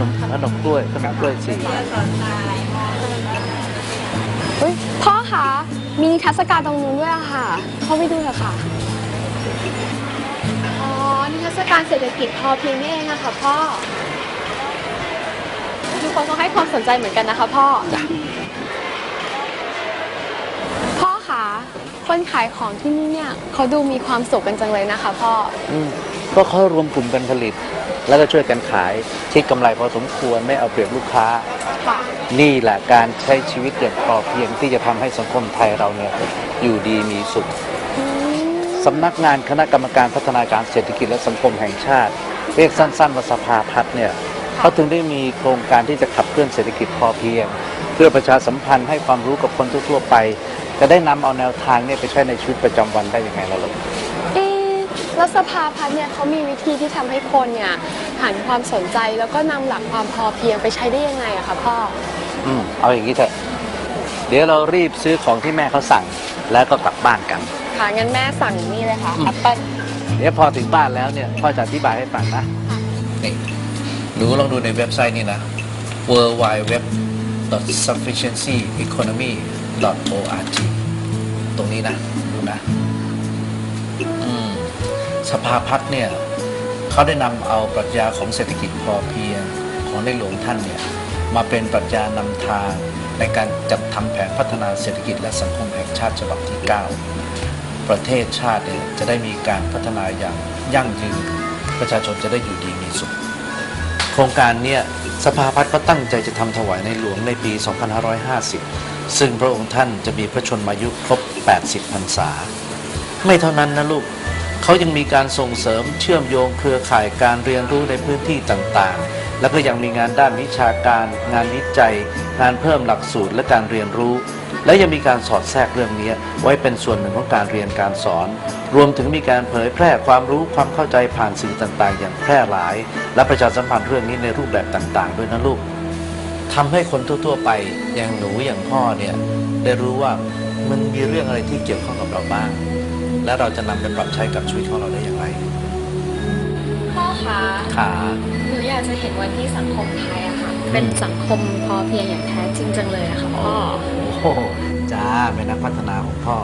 นมขนมกล้วยขนมกล้วยสี่เฮ้ยพ่อคะมีนิทรรศการตรงนู้นด้วยอะค่ะเข้าไปดูเถอะค่ะ อ๋อ นิทรรศการเศรษฐกิจพอเพียงนี่เองอะค่ะพ่อทุกคนต้องให้ความสนใจเหมือนกันนะคะพ่อ พ่อคะคนขายของที่นี่เนี่ยเขาดูมีความสุขกันจังเลยนะคะพ่อ อืมก็เขารวมกลุ่มกันผลิต แล้วก็ช่วยกันขายคิดกำไรพอสมควรไม่เอาเปรียบลูกค้าค่ะนี่แหละการใช้ชีวิตอย่างพอเพียงที่จะทำให้สังคมไทยเราเนี่ยอยู่ดีมีสุขอืมสำนักงานคณะกรรมการพัฒนาการเศรษฐกิจและสังคมแห่งชาติ เรียกสั้นๆว่าสภาพัฒน์เนี่ยเขาถึงได้มีโครงการที่จะขับเคลื่อนเศรษฐกิจพอเพียง เพื่อประชาสัมพันธ์ให้ความรู้กับคนทั่วๆไป จะได้นำเอาแนวทางเนี่ยไปใช้ในชีวิตประจำวันได้ยังไงล่ะลูกเอ๊ะ แล้วสภาพัฒน์เนี่ยเขามีวิธีที่ทำให้คนเนี่ยหันความสนใจแล้วก็นำหลักความพอเพียงไปใช้ได้ยังไงอะคะพ่อ อืมเอาอย่างนี้เถอะ เดี๋ยวเรารีบซื้อของที่แม่เขาสั่ง แล้วก็กลับบ้านกัน ค่ะงั้นแม่สั่งนี่เลยค่ะอืมแอปเปิ้ลเดี๋ยวพอถึงบ้านแล้วเนี่ยพ่อจะอธิบายให้ฟังนะ นี่หนูลองดูในเว็บไซต์นี่นะ w w w sufficiency-economy.org ตรงนี้นะ ดูนะ อืม สภาพัฒน์เนี่ยเขาได้นำเอาปรัชญาของเศรษฐกิจพอเพียงของในหลวงท่านเนี่ยมาเป็นปรัชญานำทางในการจัดทำแผนพัฒนาเศรษฐกิจและสังคมแห่งชาติฉบับที่ 9 ประเทศชาติเนี่ยจะได้มีการพัฒนาอย่างยั่งยืน ประชาชนจะได้อยู่ดีมีสุข โครงการเนี่ยสภาพัฒน์ก็ตั้งใจจะทำถวายในหลวงในปี 2550 ซึ่งพระองค์ท่านจะมีพระชนมายุครบ 80 พรรษา ไม่เท่านั้นนะลูก เขายังมีการส่งเสริมเชื่อมโยงเครือข่ายการเรียนรู้ในพื้นที่ต่างๆ แล้วก็ยังมีงานด้านวิชาการ งานวิจัย งานเพิ่มหลักสูตรและการเรียนรู้ และยังมีการสอดแทรกเรื่องนี้ไว้เป็นส่วนหนึ่งของการเรียนการสอน รวมถึงมีการเผยแพร่ความรู้ความเข้าใจผ่านสื่อต่างๆ อย่างแพร่หลาย และประชาสัมพันธ์เรื่องนี้ในรูปแบบต่าง ๆ ด้วยนะลูกทำให้คนทั่วๆไปอย่างหนูอย่างพ่อเนี่ยได้รู้ว่ามันมีเรื่องอะไรที่เกี่ยวข้องกับเราบ้าง และเราจะนำไปปรับใช้กับชีวิตของเราได้อย่างไร พ่อคะขาหนูอยากจะเห็นวันที่สังคมไทยอะค่ะ เป็นสังคมพอเพียงอย่างแท้จริงจังเลยอะค่ะพ่อ โอ้โหจ้าเป็นนักพัฒนาของพ่อ